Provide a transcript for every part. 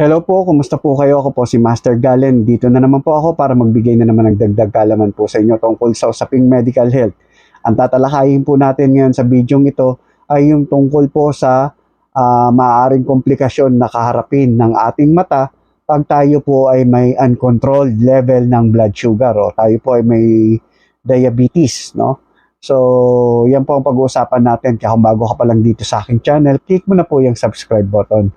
Hello po, kumusta po kayo? Ako po si Master Galen. Dito na naman po ako para magbigay na naman ng dagdag kalaman po sa inyo tungkol sa usaping medical health. Ang tatalakayin po natin ngayon sa video ito ay yung tungkol po sa ah, maaaring komplikasyon na kaharapin ng ating mata pag tayo po ay may uncontrolled level ng blood sugar o tayo po ay may diabetes, no? So, yan po ang pag-uusapan natin. Kaya kung bago ka pa lang dito sa aking channel, click mo na po yung subscribe button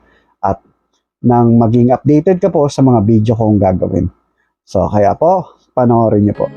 nang maging updated ka po sa mga video kong gagawin. So, kaya po, panoorin niyo po.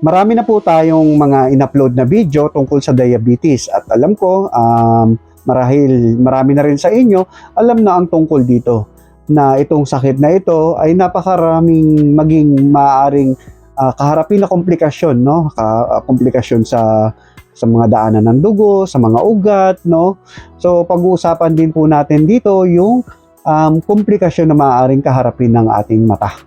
Marami na po tayong mga in-upload na video tungkol sa diabetes at alam ko um, marahil marami na rin sa inyo alam na ang tungkol dito na itong sakit na ito ay napakaraming maging maaring ah, kaharapin na komplikasyon no Ka- ah, komplikasyon sa sa mga daanan ng dugo, sa mga ugat, no? So, pag-uusapan din po natin dito yung um, komplikasyon na maaaring kaharapin ng ating mata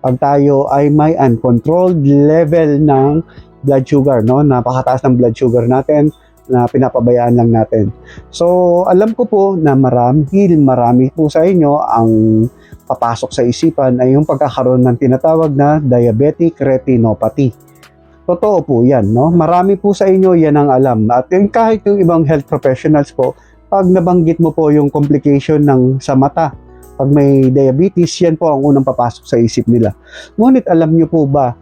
pag tayo ay may uncontrolled level ng blood sugar, no? Napakataas ng blood sugar natin na pinapabayaan lang natin. So, alam ko po na marami, marami po sa inyo ang papasok sa isipan ay yung pagkakaroon ng tinatawag na diabetic retinopathy. Totoo po yan, no? Marami po sa inyo yan ang alam. At yung kahit yung ibang health professionals po, pag nabanggit mo po yung complication ng sa mata, pag may diabetes, yan po ang unang papasok sa isip nila. Ngunit alam niyo po ba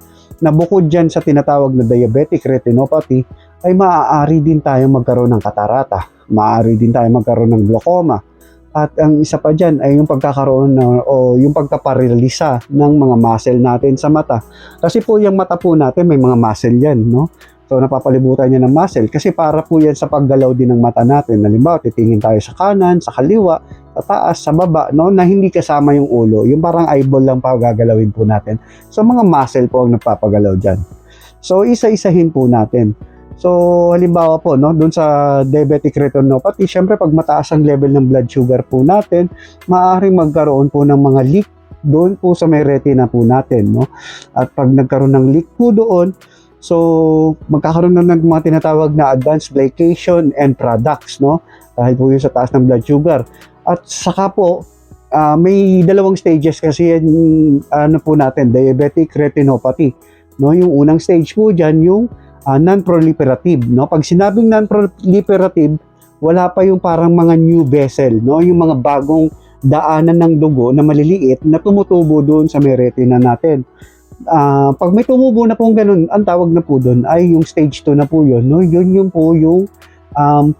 na bukod dyan sa tinatawag na diabetic retinopathy, ay maaari din tayo magkaroon ng katarata. Maaari din tayo magkaroon ng glaucoma. At ang isa pa dyan ay yung pagkakaroon na, o yung pagkaparilisa ng mga muscle natin sa mata. Kasi po yung mata po natin may mga muscle yan, no? So napapalibutan niya ng muscle kasi para po yan sa paggalaw din ng mata natin. Halimbawa, titingin tayo sa kanan, sa kaliwa, sa taas, sa baba, no, na hindi kasama yung ulo. Yung parang eyeball lang pa gagalawin po natin. So mga muscle po ang nagpapagalaw dyan. So isa-isahin po natin. So halimbawa po, no, doon sa diabetic retinopathy, syempre pag mataas ang level ng blood sugar po natin, maaaring magkaroon po ng mga leak doon po sa may retina po natin, no. At pag nagkaroon ng leak po doon, So, magkakaroon na ng mga tinatawag na advanced glycation and products, no? Dahil po yun sa taas ng blood sugar. At saka po, ah, may dalawang stages kasi yan, ano po natin, diabetic retinopathy. No? Yung unang stage po dyan, yung ah, non-proliferative. No? Pag sinabing non-proliferative, wala pa yung parang mga new vessel, no? yung mga bagong daanan ng dugo na maliliit na tumutubo doon sa may retina natin ah pag may tumubo na pong ganun, ang tawag na po doon ay yung stage 2 na po yun. No? Yun yung po yung um,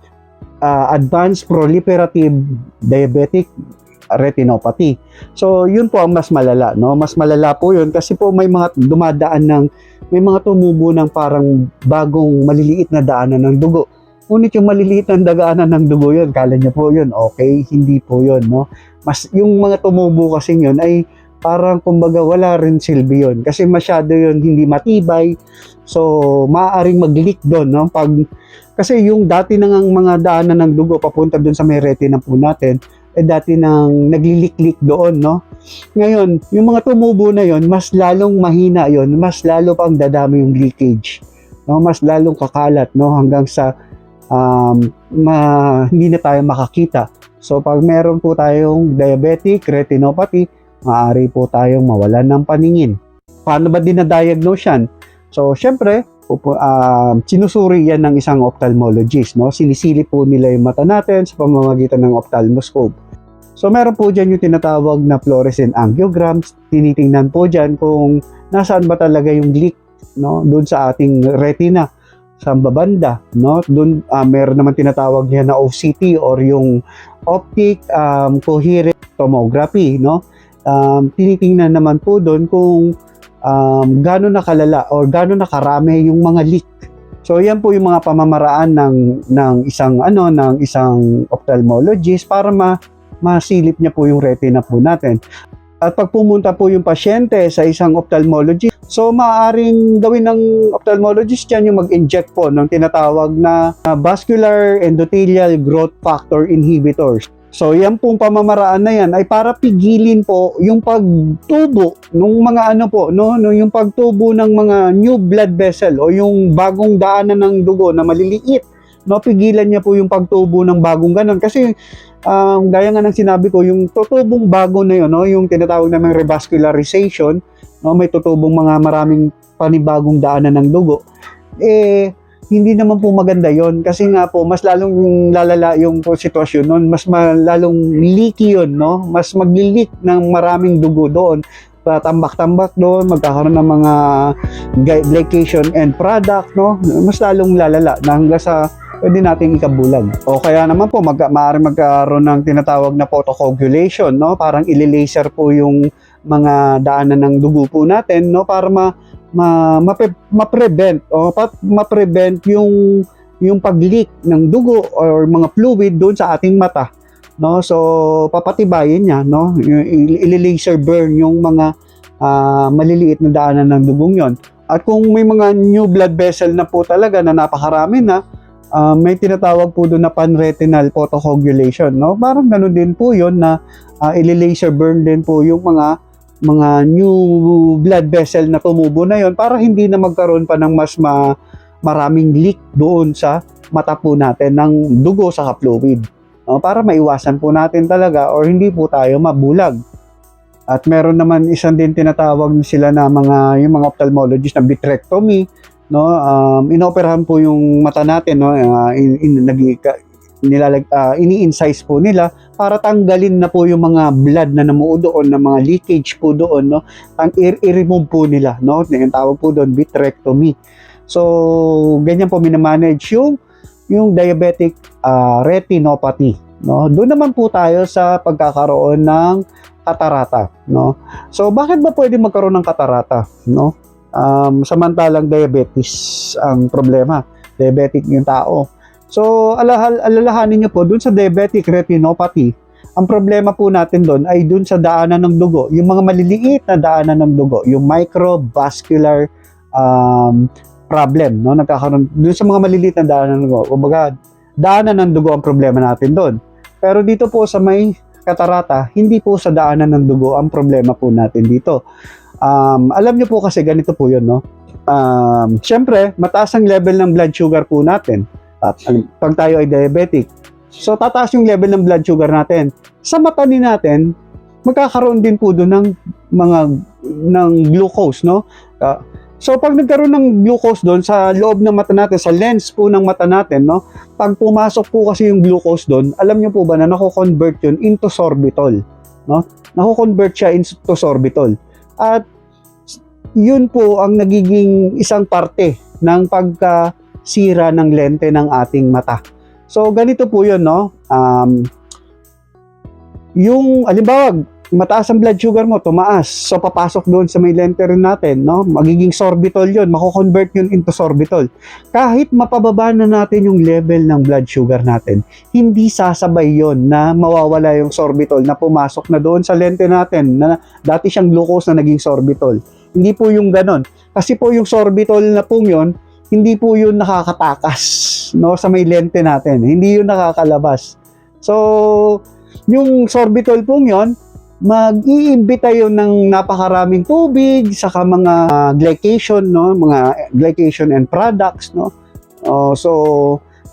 ah, advanced proliferative diabetic retinopathy. So, yun po ang mas malala, no? Mas malala po yun kasi po may mga dumadaan ng may mga tumubo ng parang bagong maliliit na daanan ng dugo. Ngunit yung maliliit na daanan ng dugo yun, kala niyo po yun, okay, hindi po yun, no? Mas yung mga tumubo kasi yun ay parang kumbaga wala rin silbi yun kasi masyado yun hindi matibay so maaaring mag-leak doon no pag kasi yung dati nang mga daanan ng dugo papunta doon sa may retina po natin eh dati nang naglilik-lik doon no ngayon yung mga tumubo na yon mas lalong mahina yon mas lalo pang dadami yung leakage no mas lalong kakalat no hanggang sa um, ma, hindi na tayo makakita so pag meron po tayong diabetic retinopathy maaari po tayong mawalan ng paningin. Paano ba dinadiagnose yan? So, syempre, ah, sinusuri yan ng isang ophthalmologist. No? Sinisilip po nila yung mata natin sa pamamagitan ng ophthalmoscope. So, meron po dyan yung tinatawag na fluorescent angiograms. Tinitingnan po dyan kung nasaan ba talaga yung leak no? doon sa ating retina sa babanda, no? Doon ah, meron naman tinatawag niya na OCT or yung optic um, coherent tomography, no? um, tinitingnan naman po doon kung um, gano'n nakalala or gano'n nakarami yung mga leak. So yan po yung mga pamamaraan ng ng isang ano ng isang ophthalmologist para ma masilip niya po yung retina po natin. At pag pumunta po yung pasyente sa isang ophthalmologist, so maaaring gawin ng ophthalmologist yan yung mag-inject po ng tinatawag na uh, vascular endothelial growth factor inhibitors. So, yan pong pamamaraan na yan ay para pigilin po yung pagtubo ng mga ano po, no, no yung pagtubo ng mga new blood vessel o yung bagong daanan ng dugo na maliliit. No, pigilan niya po yung pagtubo ng bagong ganon kasi um, gaya nga ng sinabi ko, yung tutubong bago na yun, no, yung tinatawag naming revascularization, no, may tutubong mga maraming panibagong daanan ng dugo. Eh hindi naman po maganda yon kasi nga po mas lalong lalala yung po sitwasyon noon mas lalong leaky yun no? Mas magli-leak ng maraming dugo doon. Tatambak-tambak doon magkakaroon ng mga gly- glycation end product no? Mas lalong lalala na hanggang sa pwede nating ikabulag. O kaya naman po, mag, maaari magkaroon ng tinatawag na photocoagulation, no? Parang ili-laser po yung mga daanan ng dugo po natin, no? Para ma, ma, mape- ma-prevent o pa, ma-prevent yung yung pag-leak ng dugo or mga fluid doon sa ating mata no so papatibayin niya no Yung i-laser burn yung mga ah, maliliit na daanan ng dugong yon at kung may mga new blood vessel na po talaga na napakarami na ah, may tinatawag po doon na panretinal photocoagulation no parang ganun din po yon na ah, i-laser burn din po yung mga mga new blood vessel na tumubo na yon para hindi na magkaroon pa ng mas ma, maraming leak doon sa mata po natin ng dugo sa fluid. No, para maiwasan po natin talaga or hindi po tayo mabulag. At meron naman isang din tinatawag sila na mga yung mga ophthalmologist na vitrectomy, no? Um, inoperahan po yung mata natin, no? Uh, in, in, nag, nilalag, uh, ini-incise po nila para tanggalin na po yung mga blood na namuo doon, na mga leakage po doon, no? Ang i-remove po nila, no? Yung tawag po doon vitrectomy. So, ganyan po minamanage yung yung diabetic ah, retinopathy, no? Doon naman po tayo sa pagkakaroon ng katarata, no? So, bakit ba pwede magkaroon ng katarata, no? Um, samantalang diabetes ang problema. Diabetic yung tao. So, alahal, alalahanin niyo po, dun sa diabetic retinopathy, ang problema po natin doon ay dun sa daanan ng dugo, yung mga maliliit na daanan ng dugo, yung microvascular um, problem, no? Nagkakaroon dun sa mga maliliit na daanan ng dugo. Kumbaga, daanan ng dugo ang problema natin doon. Pero dito po sa may katarata, hindi po sa daanan ng dugo ang problema po natin dito. Um, alam niyo po kasi ganito po yun, no? Um, Siyempre, mataas ang level ng blood sugar po natin. At pag tayo ay diabetic, so tataas yung level ng blood sugar natin. Sa mata din natin, magkakaroon din po doon ng mga ng glucose, no? Ah, so pag nagkaroon ng glucose doon sa loob ng mata natin, sa lens po ng mata natin, no? Pag pumasok po kasi yung glucose doon, alam niyo po ba na nako-convert yun into sorbitol, no? Nako-convert siya into sorbitol. At yun po ang nagiging isang parte ng pagkasira ng lente ng ating mata. So ganito po yun, no? Um, yung, alimbawa, mataas ang blood sugar mo, tumaas. So, papasok doon sa may lente rin natin, no? Magiging sorbitol yun. Mako-convert yun into sorbitol. Kahit mapababa na natin yung level ng blood sugar natin, hindi sasabay yon na mawawala yung sorbitol na pumasok na doon sa lente natin na dati siyang glucose na naging sorbitol. Hindi po yung ganon. Kasi po yung sorbitol na pong yun, hindi po yun nakakatakas no, sa may lente natin. Hindi yun nakakalabas. So, yung sorbitol pong yun, mag-iimbita yun ng napakaraming tubig, saka mga ah, glycation, no? mga glycation and products. No? Oh, so,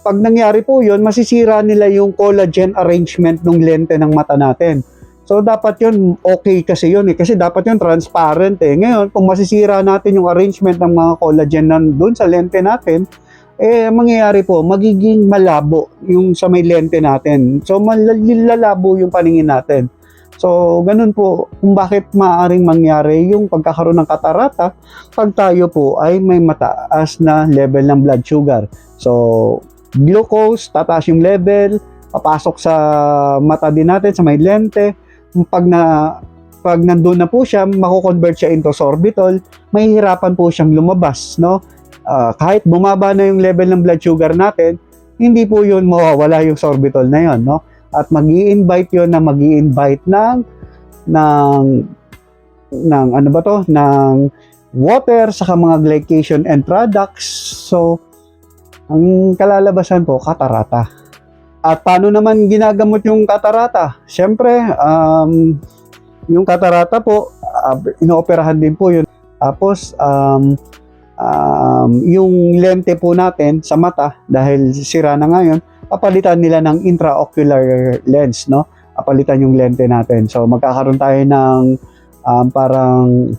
pag nangyari po yun, masisira nila yung collagen arrangement ng lente ng mata natin. So, dapat yun, okay kasi yun eh. Kasi dapat yun transparent eh. Ngayon, kung masisira natin yung arrangement ng mga collagen nandun sa lente natin, eh, ang mangyayari po, magiging malabo yung sa may lente natin. So, malalabo yung paningin natin. So, ganun po kung bakit maaaring mangyari yung pagkakaroon ng katarata pag tayo po ay may mataas na level ng blood sugar. So, glucose, tataas yung level, papasok sa mata din natin, sa may lente. Pag na pag nandun na po siya, mako-convert siya into sorbitol, mahihirapan po siyang lumabas, no? Ah, kahit bumaba na yung level ng blood sugar natin, hindi po yun mawawala yung sorbitol na yun, no? At mag invite yun na mag invite ng ng ng ano ba to ng water sa mga glycation and products so ang kalalabasan po katarata At paano naman ginagamot yung katarata? Siyempre, um, yung katarata po, uh, inooperahan din po yun. Tapos, um, um, yung lente po natin sa mata, dahil sira na ngayon, papalitan nila ng intraocular lens, no? Papalitan yung lente natin. So, magkakaroon tayo ng um, parang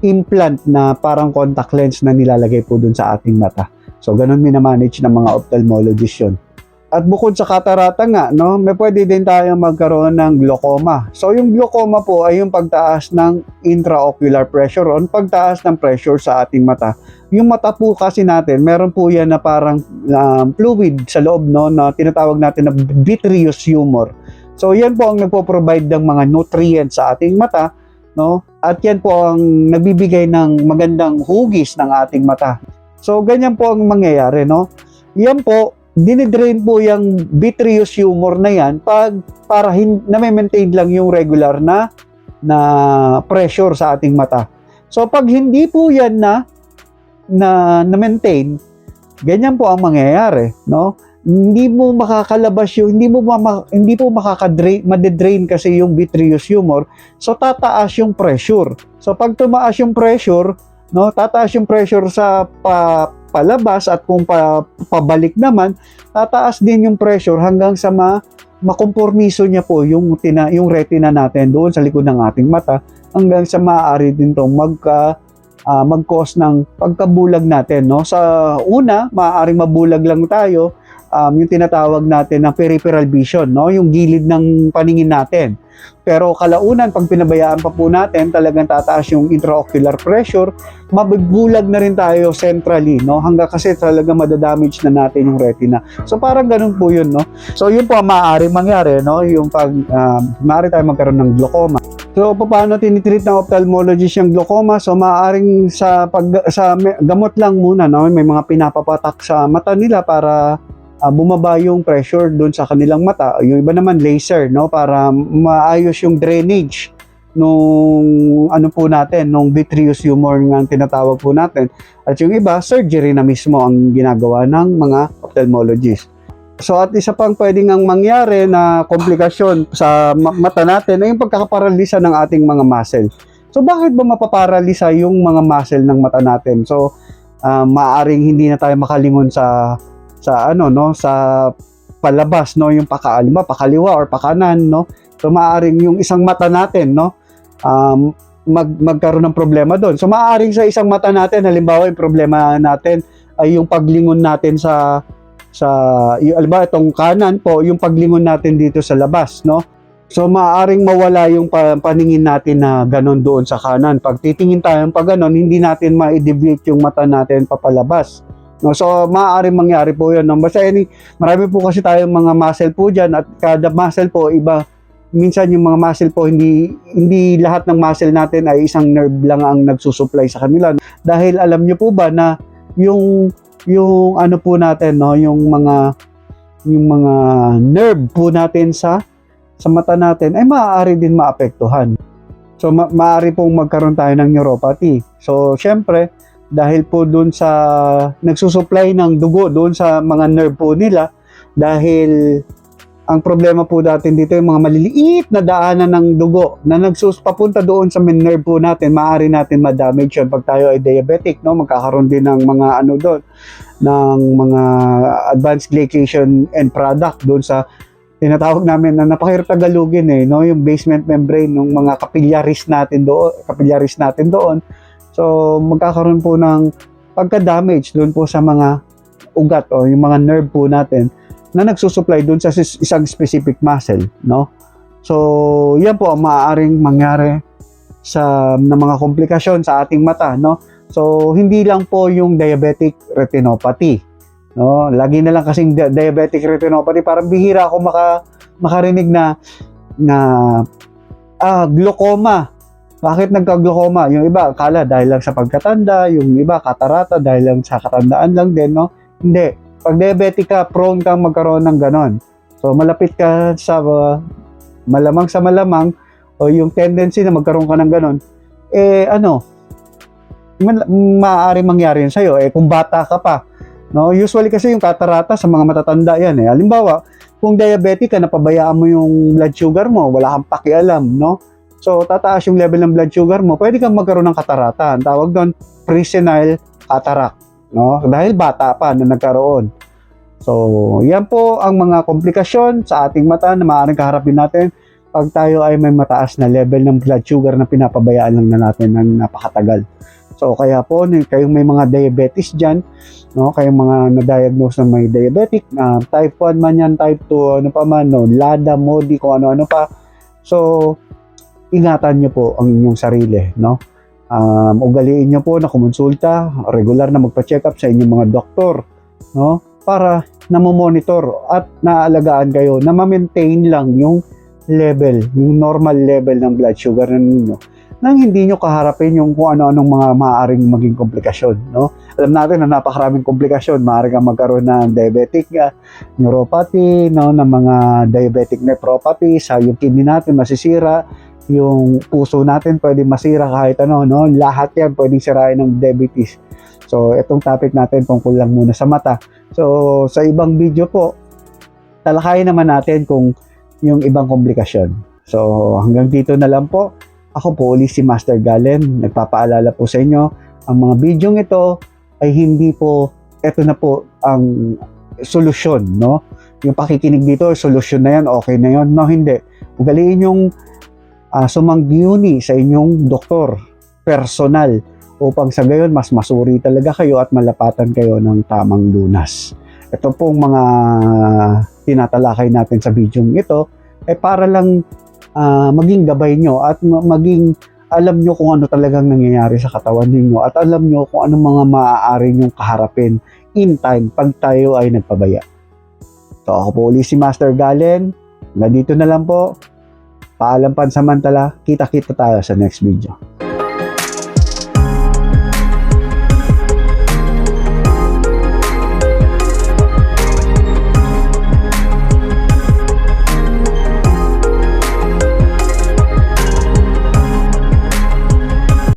implant na parang contact lens na nilalagay po dun sa ating mata. So, ganun minamanage ng mga ophthalmologist yun. At bukod sa katarata nga, no, may pwede din tayong magkaroon ng glaucoma. So, yung glaucoma po ay yung pagtaas ng intraocular pressure o pagtaas ng pressure sa ating mata. Yung mata po kasi natin, meron po yan na parang um, fluid sa loob, no, na tinatawag natin na vitreous humor. So, yan po ang nagpo-provide ng mga nutrients sa ating mata, no? At yan po ang nagbibigay ng magandang hugis ng ating mata. So, ganyan po ang mangyayari, no? Yan po, dinidrain po yung vitreous humor na yan pag para hin, na-maintain lang yung regular na na pressure sa ating mata. So pag hindi po yan na na na-maintain, ganyan po ang mangyayari, no? Hindi mo makakalabas yung hindi mo mama, hindi po makaka-drain, madedrain kasi yung vitreous humor. So tataas yung pressure. So pag tumaas yung pressure, no, tataas yung pressure sa pa, palabas at kung pa, pabalik naman, tataas din yung pressure hanggang sa ma, makompormiso niya po yung, tina, yung retina natin doon sa likod ng ating mata hanggang sa maaari din itong magka, ah, mag-cause ng pagkabulag natin. No? Sa una, maaaring mabulag lang tayo, um, yung tinatawag natin na peripheral vision, no? yung gilid ng paningin natin. Pero kalaunan, pag pinabayaan pa po natin, talagang tataas yung intraocular pressure, mabibulag na rin tayo centrally, no? Hanggang kasi talaga madadamage na natin yung retina. So parang ganun po yun, no? So yun po ang maaaring mangyari, no? Yung pag, um, maaari tayo magkaroon ng glaucoma. So paano tinitreat ng ophthalmologist yung glaucoma? So maaaring sa pag sa gamot lang muna, no? May mga pinapapatak sa mata nila para ah, bumaba yung pressure doon sa kanilang mata. Yung iba naman laser, no? Para maayos yung drainage nung ano po natin, nung vitreous humor nga tinatawag po natin. At yung iba, surgery na mismo ang ginagawa ng mga ophthalmologist. So at isa pang pwedeng ang mangyari na komplikasyon sa ma- mata natin ay yung pagkakaparalisa ng ating mga muscle. So bakit ba mapaparalisa yung mga muscle ng mata natin? So ah, maaring hindi na tayo makalingon sa sa ano no sa palabas no yung pakaalima pakaliwa or pakanan no so maaring yung isang mata natin no um, mag magkaroon ng problema doon so maaring sa isang mata natin halimbawa yung problema natin ay yung paglingon natin sa sa yung halimbawa itong kanan po yung paglingon natin dito sa labas no So maaaring mawala yung pa- paningin natin na ganon doon sa kanan. Pag titingin tayo pa ganon, hindi natin ma-deviate yung mata natin papalabas. No, so maaaring mangyari po 'yun. No? Basta any, marami po kasi tayong mga muscle po diyan at kada muscle po iba minsan yung mga muscle po hindi hindi lahat ng muscle natin ay isang nerve lang ang nagsusupply sa kanila. Dahil alam niyo po ba na yung yung ano po natin no, yung mga yung mga nerve po natin sa sa mata natin ay maaari din maapektuhan. So ma- maaari pong magkaroon tayo ng neuropathy. So syempre dahil po doon sa nagsusupply ng dugo doon sa mga nerve po nila dahil ang problema po natin dito yung mga maliliit na daanan ng dugo na nagsus papunta doon sa main nerve po natin, maaari natin ma-damage yun pag tayo ay diabetic, no? Magkakaroon din ng mga ano doon, ng mga advanced glycation end product doon sa tinatawag namin na napakahirap tagalugin eh, no? Yung basement membrane ng mga capillaries natin doon, capillaries natin doon. So, magkakaroon po ng pagka-damage doon po sa mga ugat o yung mga nerve po natin na nagsusupply doon sa isang specific muscle, no? So, yan po ang maaaring mangyari sa ng mga komplikasyon sa ating mata, no? So, hindi lang po yung diabetic retinopathy, no? Lagi na lang kasing di- diabetic retinopathy, parang bihira ako maka makarinig na na ah, glaucoma. Bakit nagka-glaucoma? Yung iba, akala dahil lang sa pagkatanda, yung iba, katarata, dahil lang sa katandaan lang din, no? Hindi. Pag diabetic ka, prone kang magkaroon ng ganon. So, malapit ka sa, uh, malamang sa malamang, o yung tendency na magkaroon ka ng ganon, eh, ano, ma- mangyari yun sa'yo. Eh, kung bata ka pa, no? Usually kasi yung katarata sa mga matatanda yan, eh. Halimbawa, kung diabetic ka, napabayaan mo yung blood sugar mo, wala kang pakialam, no? So, tataas yung level ng blood sugar mo, pwede kang magkaroon ng katarata. Ang tawag doon, presenile cataract, no? Dahil bata pa na nagkaroon. So, yan po ang mga komplikasyon sa ating mata na maaaring kaharapin natin pag tayo ay may mataas na level ng blood sugar na pinapabayaan lang na natin ng napakatagal. So, kaya po, kayong may mga diabetes dyan, no, kayong mga na-diagnose na may diabetic, na type 1 man yan, type 2, ano pa man, no, LADA, MODI, kung ano-ano pa. So, ingatan nyo po ang inyong sarili, no? Um, ugaliin nyo po na kumonsulta, regular na magpa-check up sa inyong mga doktor, no? Para namomonitor at naalagaan kayo na ma-maintain lang yung level, yung normal level ng blood sugar ninyo nang hindi nyo kaharapin yung kung ano-anong mga maaaring maging komplikasyon, no? Alam natin na napakaraming komplikasyon, maaaring kang magkaroon ng diabetic uh, neuropathy, no, ng mga diabetic nephropathy, sa yung kidney natin masisira, yung puso natin pwede masira kahit ano, no? Lahat yan pwedeng sirain ng diabetes. So, itong topic natin tungkol lang muna sa mata. So, sa ibang video po, talakayin naman natin kung yung ibang komplikasyon. So, hanggang dito na lang po. Ako po ulit si Master Galen. Nagpapaalala po sa inyo, ang mga bidyong ito ay hindi po, ito na po ang solusyon, no? Yung pakikinig dito, solusyon na yan, okay na yan. No, hindi. Ugaliin yung uh, sumangyuni sa inyong doktor, personal, upang sa gayon mas masuri talaga kayo at malapatan kayo ng tamang lunas. Ito pong mga tinatalakay natin sa bidyong ito ay para lang ah, maging gabay nyo at ma- maging alam nyo kung ano talagang nangyayari sa katawan ninyo at alam nyo kung anong mga maaari nyong kaharapin in time pag tayo ay nagpabaya. So ako po ulit si Master Galen. Nandito na lang po. Paalam pansamantala. Kita-kita tayo sa next video.